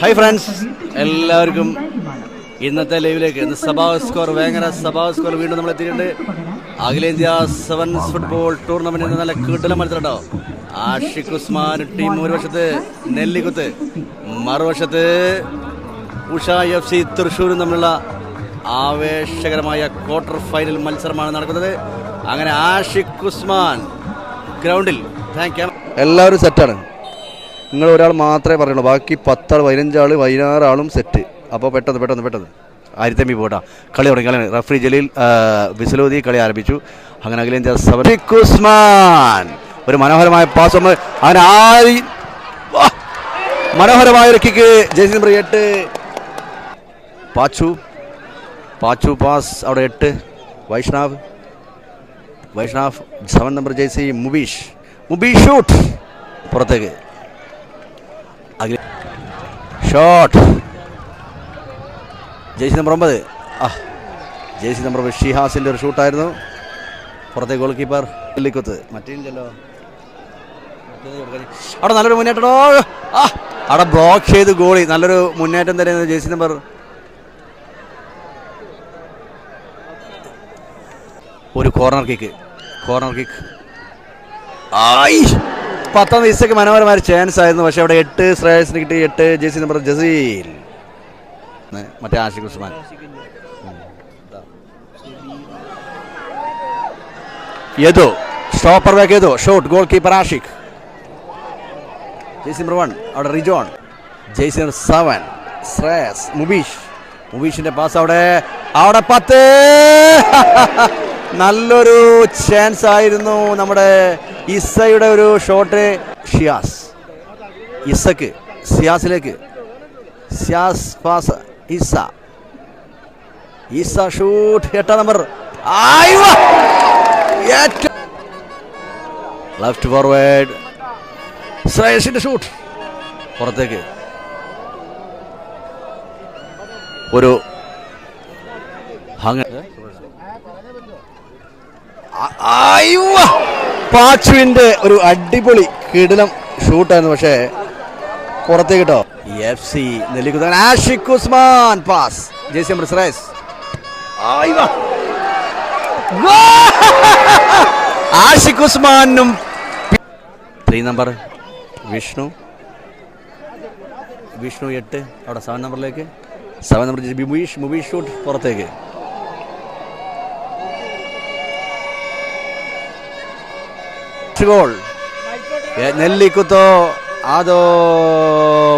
Hi friends എല്ലാവർക്കും ഇന്നത്തെ ലൈവിലേക്ക് ഇന്ന് സഭാ സ്കോർ വേങ്ങര സഭാ സ്കോർ വീണ്ടും നമ്മൾ എത്തിയിട്ടുണ്ട്. അഖിലേന്ത്യാ സെവൻസ് ഫുട്ബോൾ ടൂർണമെന്റ് നല്ല കീട്ടല മത്സരം കേട്ടോ ആഷിഖ് ഉസ്മാൻ ടീം ഒരു വശത്ത് നെല്ലിക്കുത്ത് മറുവശത്ത് ഉഷ എഫ് സി തൃശ്ശൂരും തമ്മിലുള്ള ആവേശകരമായ ക്വാർട്ടർ ഫൈനൽ മത്സരമാണ് നടക്കുന്നത്. അങ്ങനെ ആഷിഖ് ഉസ്മാൻ ഗ്രൗണ്ടിൽ താങ്ക് എല്ലാവരും സെറ്റാണ് നിങ്ങൾ ഒരാൾ മാത്രമേ പറയുള്ളൂ. ബാക്കി പത്താൾ പതിനഞ്ചാൾ പതിനാറാളും സെറ്റ് അപ്പോൾ പെട്ടെന്ന് പെട്ടെന്ന് പെട്ടെന്ന്. ആയിരത്തമ്പി പോട്ടാ. കളി തുടങ്ങി. കളി റഫറി ജലീൽ ബിസലോദി കളി ആരംഭിച്ചു. അങ്ങനെ അഖിലേന്ത്യാ സബർ ഉസ്മാൻ ഒരു മനോഹരമായ പാസ് നമ്മൾ അങ്ങനെ ആരി? മനോഹരമായ ഒരു കിക്ക് ജേസി നമ്പർ എട്ട്. പാച്ചു. പാച്ചു പാസ് അവിടെ എട്ട്. വൈഷ്ണവ്. വൈഷ്ണവ് സെവൻ നമ്പർ ജയ്സി മുബീഷ്. മുബീഷ് ഷൂട്ട് പുറത്തേക്ക്. ഷോട്ട് ജേഴ്സി നമ്പർ ഒമ്പത്. ആ ജേഴ്സി നമ്പർ ഷിഹാസിന്റെ ഒരു ഷൂട്ടായിരുന്നു. പുറത്തെ ഗോൾ കീപ്പർ ലിക്കുത്ത് മറ്റേല്ലോ അവിടെ നല്ലൊരു മുന്നേറ്റോ. ആ അവിടെ ബ്ലോക്ക് ചെയ്ത് ഗോളി നല്ലൊരു മുന്നേറ്റം തന്നെ ജേഴ്സി നമ്പർ ഒരു കോർണർ കിക്ക് കോർണർ കിക്ക് ആയി. പത്താം ദിവസത്തേക്ക് മനോഹരമായ ചാൻസ് ആയിരുന്നു. പക്ഷേ അവിടെ എട്ട് ശ്രേയസിന് കിട്ടി. എട്ട് ജേസി നമ്പർ ജസീൽ. മറ്റേ ആഷിഖ് ഉസ്മാൻ. ഏതോ stopper back Yadu. Shot goalkeeper Ashiq ജേസി നമ്പർ വൺ അവിടെ റിജോൺ. ജേസി നമ്പർ സെവൻ ശ്രേയസ്. മുബീഷ്. മുബീഷിന്റെ പാസ് അവിടെ. അവിടെ പത്ത്. നല്ലൊരു ചാൻസ് ആയിരുന്നു നമ്മുടെ ഇസയുടെ ഒരു ഷോട്ട് ഷിയാസ്. ഇസക്ക് സിയാസിലേക്ക് സിയാസ് പാസ് ഇസ. ഇസ ഷൂട്ട് എട്ടാം നമ്പർ ലെഫ്റ്റ് ഫോർവേഡ് ശ്രേയസിന്റെ ഷൂട്ട് പുറത്തേക്ക്. ഒരു പാച്ചുവിന്റെ ഒരു അടിപൊളി കിടിലം ഷൂട്ടായിരുന്നു പക്ഷേ പുറത്തേക്ക് കേട്ടോ F C നെല്ലിക്കുത്തൻ Ashiq Usman pass. അയ്യോ. ഗോൾ! ആഷിഖ് ഉസ്മാനും ത്രീ നമ്പർ വിഷ്ണു. വിഷ്ണു എട്ട്. അവിടെ സെവൻ നമ്പറിലേക്ക് seven number Mubeesh Mubeesh shoot പുറത്തേക്ക്. ഗോൾ നെല്ലിക്കുത്ത് ആദോ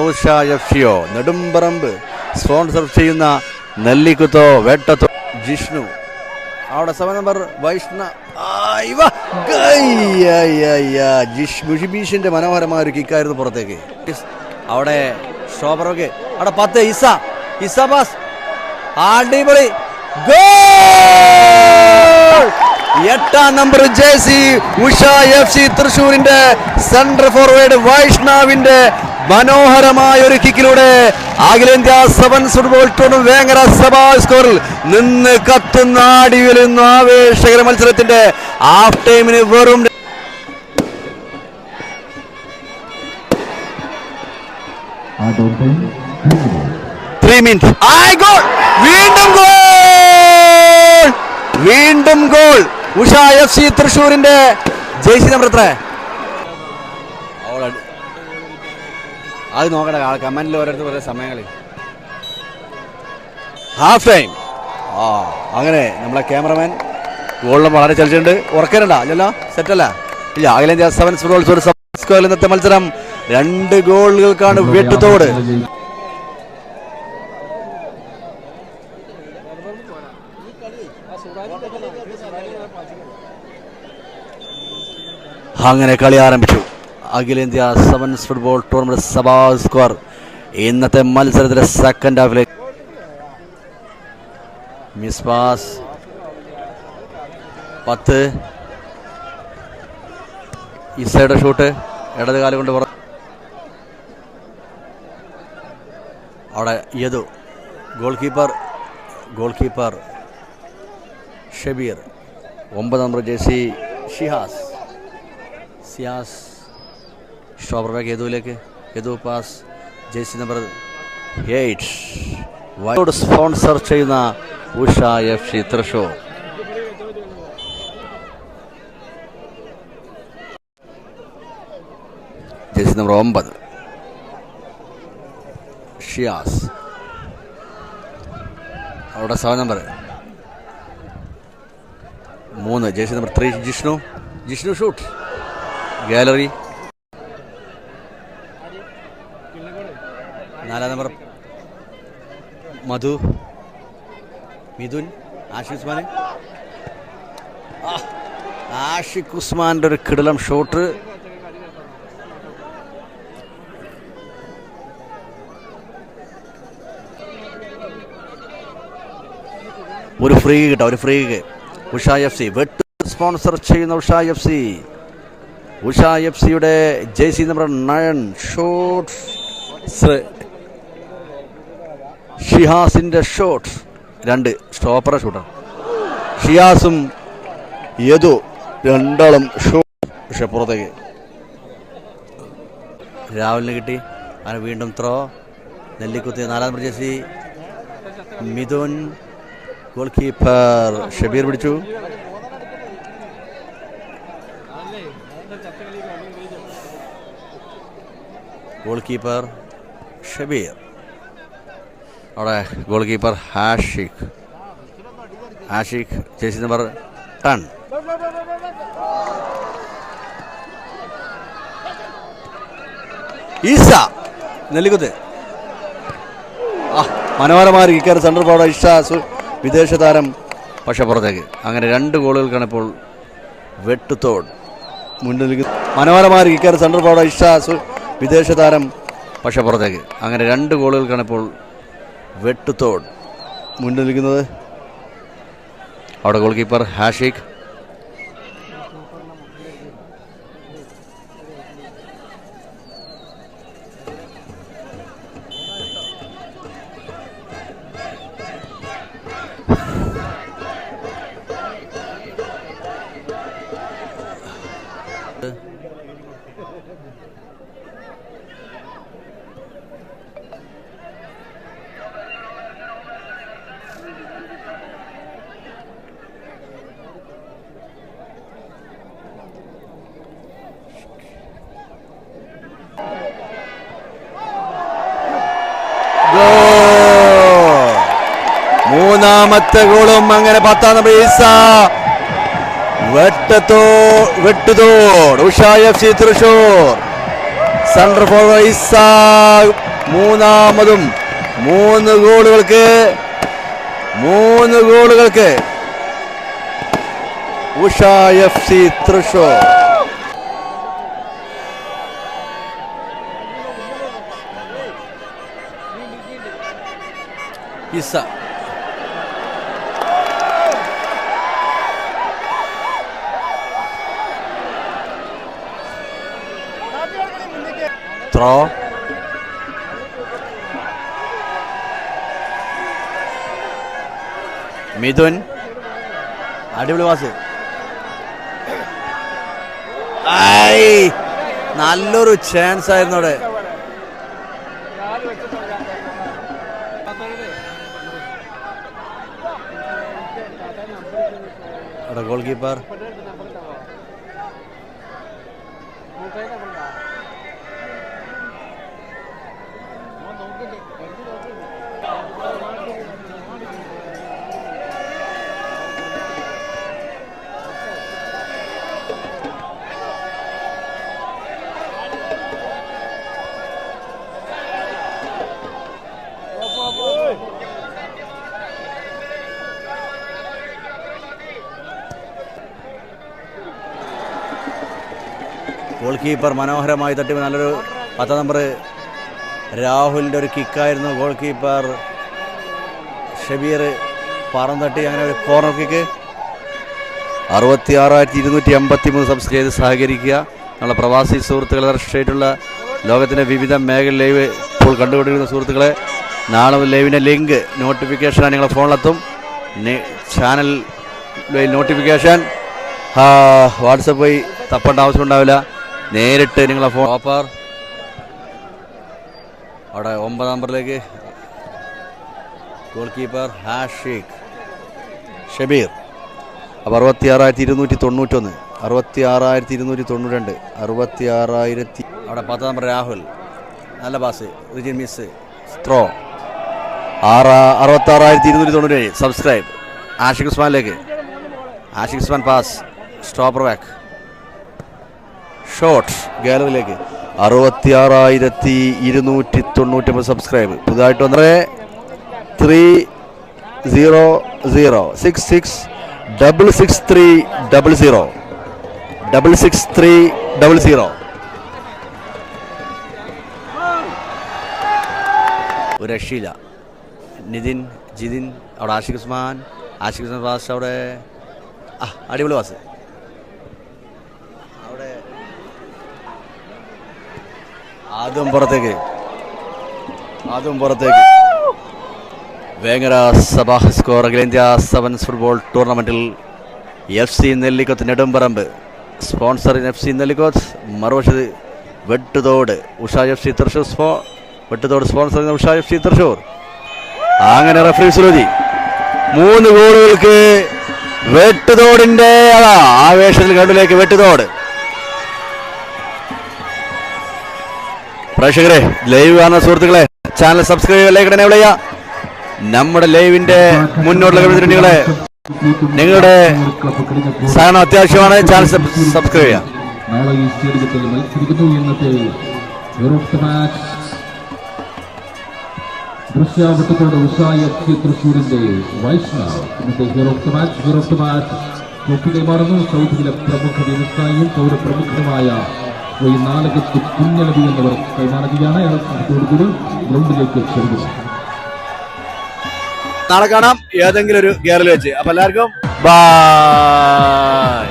ഉഷ എഫ് സിയോ നെടുമ്പറമ്പ് സ്പോൺസർ ചെയ്യുന്ന നെല്ലിക്കുത്തോ വേട്ടത്തോ ജിഷ്ണു. അവിടെ സെവൻ നമ്പർ വൈഷ്ണ ജിഷ്മുഷിബീഷിന്റെ മനോഹരമായ ഒരു കിക്കായിരുന്നു പുറത്തേക്ക്. അവിടെ ഷോബറൊക്കെ അവിടെ പത്ത് ഇസ. ഇസ ബാസ് അടിപൊളി. ഗോൾ! എട്ടാം നമ്പർ ജേസി ഉഷ എഫ് സി തൃശൂരിന്റെ സെൻട്രൽ ഫോർവേഡ് വൈഷ്ണവിന്റെ മനോഹരമായ ഒരു കിക്കിലൂടെ അഖിലേന്ത്യാ സെവൻസ് ഫുട്ബോൾ ടൂർണമെന്റ് വേങ്ങര സഭാ സ്കോറിൽ നിന്ന് കത്തുന്ന ആടി വരുന്ന ആവേശകര മത്സരത്തിന്റെ ഹാഫ് ടൈമിന് വെറും ത്രീ മിനിറ്റ് വീണ്ടും ഗോൾ വീണ്ടും ഗോൾ ഉഷ എഫ് സി തൃശൂരിന്റെ ജേസി നമ്പർ എത്ര? അത് നോക്കട്ടെ കമന്റിൽ ഓരോരുത്തർ പറയുന്ന സമയങ്ങളിൽ ഹാഫ് ടൈം ആ അങ്ങനെ നമ്മളെ ക്യാമറമാൻ ഗോളിലും വളരെ ചലിച്ചിട്ടുണ്ട്. ഉറക്കരണ്ട അല്ലല്ലോ സെറ്റല്ല ഇല്ല അഖിലേന്ത്യാ സെവൻസ് ഫുട്ബോൾ സ്കോർ സ്കോറിൽ ഇന്നത്തെ മത്സരം രണ്ട് ഗോളുകൾക്കാണ് വെട്ടുത്തോട് അങ്ങനെ കളി ആരംഭിച്ചു. അഖിലേന്ത്യാ സെവൻസ് ഫുട്ബോൾ ടൂർണമെന്റ് സഭാ സ്കോർ ഇന്നത്തെ മത്സരത്തിലെ സെക്കൻഡ് ഹാഫിലെ മിസ് പാസ് പത്ത്. ഇസയുടെ ഷൂട്ട് ഇടത് കാലം കൊണ്ട് അവിടെ യദു. Goalkeeper goalkeeper Shabeer. ഒമ്പത് number jersey Shihas. Siyas Shobar back യദുവിലേക്ക് Yadu pass? Jersey number eight. വയോട് sponsor ചെയ്യുന്ന Usha F C Thrissur. Jersey number ഒമ്പത്. ഷിയാസ്. അവിടെ സെവൻ നമ്പർ മൂന്ന്. Jersey number three. Jishnu. Jishnu shoot. Gallery. നാലാം നമ്പർ. മധു. മിഥുൻ. ആഷിഖ് ഉസ്മാൻ ആഷിഖ് ഉസ്മാന്റെ ഒരു കിടലം ഷോട്ട് ഒരു ഫ്രീ കിട്ടാം ഒരു ഫ്രീ ഉഷ എഫ് സി. വെട്ട് സ്പോൺസർ ചെയ്യുന്ന Usha F C. Usha F സിയുടെ ജേഴ്സി നമ്പർ നയൻ ഷോട്ട്. ഷിഹാസിന്റെ ഷോട്ട്. രണ്ട് സ്റ്റോപ്പറ ഷൂട്ടാണ് ഷിയാസും യദു രണ്ടാളും ഷോട്ട് പക്ഷെ പുറത്തേക്ക്. രാഹുലിന് കിട്ടി. അങ്ങനെ വീണ്ടും ത്രോ. നെല്ലിക്കുത്തി നാലാം number jersey. Mithun goalkeeper Shabeer പിടിച്ചു. Goalkeeper Shabeer. അവിടെ ഗോൾ കീപ്പർ ഹാഷിഖ്. ഹാഷിഖ് ചേച്ചി നമ്പർ ടൺ ഈസ നെല്ലിക്കുത്ത്. ആ മനോഹരമായ കിക്കർ സെൻട്രൽ ഫോർവേഡ് ഇഷ വിദേശ താരം. പക്ഷെ പുറത്തേക്ക്. അങ്ങനെ രണ്ട് ഗോളുകൾക്കാണ് ഇപ്പോൾ വെട്ടുത്തോട് മുന്നിൽ മനോഹരമായ കിക്കർ സെൻട്രൽ ഫോർവേഡ് ഇഷാസ് വിദേശ താരം പക്ഷെ പുറത്തേക്ക്. അങ്ങനെ രണ്ട് ഗോളുകൾക്കാണ് ഇപ്പോൾ വെട്ടുത്തോട് മുന്നിൽ നിൽക്കുന്നത് അവിടെ ഗോൾ കീപ്പർ ഹാഷിഖ് ഗോൾ! മൂന്നാമത്തെ ഗോളും അങ്ങനെ പത്താം നമ്പർ ഈസ. വെട്ടത്തോ വെട്ടുതോട് Usha F C Thrissur. Central forward Isa. മൂന്നാമതും മൂന്ന് ഗോളുകൾക്ക് മൂന്ന് ഗോളുകൾക്ക് ഉഷ എഫ് സി തൃശൂർ. ഇസ ത്രോ മിഥുൻ. അടിപൊളി പാസ് നല്ലൊരു ചാൻസ് ആയിരുന്നു അവിടെ. ഗോൾ കീപ്പർ കീപ്പർ മനോഹരമായി തട്ടി നല്ലൊരു പത്ത് നമ്പർ രാഹുലിന്റെ ഒരു കിക്കായിരുന്നു ഗോൾ കീപ്പർ ഷബീർ പറം തട്ടി അങ്ങനെ ഒരു കോർണർ കിക്ക് അറുപത്തി ആറായിരത്തി ഇരുന്നൂറ്റി എൺപത്തി മൂന്ന് സബ്സ്ക്രൈബ് സഹകരിക്കുക. നമ്മളെ പ്രവാസി സുഹൃത്തുക്കളെ ദർശനമായിട്ടുള്ള ലോകത്തിന്റെ വിവിധ മേഖല ലൈവ് ഇപ്പോൾ കണ്ടുകൊണ്ടിരിക്കുന്ന സുഹൃത്തുക്കളെ നാളെ ലൈവിന്റെ ലിങ്ക് നോട്ടിഫിക്കേഷനാണ് നിങ്ങളുടെ ഫോണിലെത്തും. ചാനൽ നോട്ടിഫിക്കേഷൻ വാട്സപ്പ് വഴി തപ്പേണ്ട ആവശ്യം ഉണ്ടാവില്ല. നേരിട്ട് നിങ്ങളെ ഫോൺ ഓപ്പർ അവിടെ ഒമ്പത് നമ്പറിലേക്ക്. Goalkeeper Hashiq Shabeer. അപ്പോൾ അറുപത്തി ആറായിരത്തി ഇരുന്നൂറ്റി തൊണ്ണൂറ്റൊന്ന് അറുപത്തി ആറായിരത്തി ഇരുന്നൂറ്റി തൊണ്ണൂറ്റി രണ്ട് അറുപത്തി ആറായിരത്തി അവിടെ പത്ത് നമ്പർ രാഹുൽ. നല്ല പാസ് റിജിൻ മിസ് ത്രോ ആറ് അറുപത്തി ആറായിരത്തി ഇരുന്നൂറ്റി തൊണ്ണൂറ്റേഴ് subscribe Ashiq ഉസ്മാനിലേക്ക്. Ashiq Usman pass stopper back shot ഗാലറിയിലേക്ക് അറുപത്തി ആറായിരത്തി ഇരുന്നൂറ്റി തൊണ്ണൂറ്റൊമ്പത് സബ്സ്ക്രൈബ് പുതുതായിട്ട് വന്നത് three zero zero six six double six three double zero double six three double zero ഒരു രക്ഷയില്ല. നിതിൻ ജിതിൻ അവിടെ ആഷിഖ് ഉസ്മാൻ ആഷിഖ് ഉസ്മാൻ പാസ് അവിടെ. ആ അടിപൊളി പാസ് അവിടെ അതും പുറത്തേക്ക്. അതും പുറത്തേക്ക്. വേങ്ങര സബാഹ് സ്കോർ അഖിലേന്ത്യാ സെവൻസ് ഫുട്ബോൾ ടൂർണമെന്റിൽ F C Nellikoth Nedumparamba sponsor F C Nellikoth മറുവശത്ത് വെട്ടുതോട് ഉഷ എഫ് സി തൃശൂർ സ്പോ വെട്ടുതോട് സ്പോൺസർ ചെയ്യുന്ന ഉഷ എഫ് സി തൃശൂർ. അങ്ങനെ റഫറി സുരുതി മൂന്ന് ഗോളുകൾക്ക് വെട്ടുതോടിന്റെ അതാ ആവേശത്തിൽ കണ്ടിലേക്ക് വെട്ടുതോട്. പ്രേക്ഷകരെ ലൈവ് കാണുന്ന സുഹൃത്തുക്കളെ ചാനൽ സബ്സ്ക്രൈബ് ലൈക്ക് ഇടണേ വിളയ നമ്മുടെ ലൈവിന്റെ മുന്നോട്ടുള്ള കവിതകളെ നിങ്ങളുടെ സഹനം അത്യാവശ്യമാണ് ചാനൽ സബ്സ്ക്രൈബ് ചെയ്യാം നാളെ ഈ സ്റ്റേഡിയത്തിൽ മത്സരിക്കുന്നു ഇന്നത്തെ യൂറോപ്പ് മാച്ച് ദൃശ്യാവട്ടത്തോട് ഉഷായ തൃശ്ശൂരിന്റെ വൈഷ്ണവ് ഇന്നത്തെ hero of match hero of match trophy കൈമാറുന്നു സൗദിയിലെ പ്രമുഖ വ്യവസായിയും പൗരപ്രമുഖനുമായ നാലകത്ത് കുഞ്ഞനബി എന്നിവർ കൈമാറുകയാണ് അടുത്തോടുകൂടി ഗ്രൗണ്ടിലേക്ക് ക്ഷണിക്കുന്നു. നാളെ കാണാം ഏതെങ്കിലും ഒരു ഗിയറിൽ വെച്ച്. അപ്പൊ എല്ലാവർക്കും ബൈ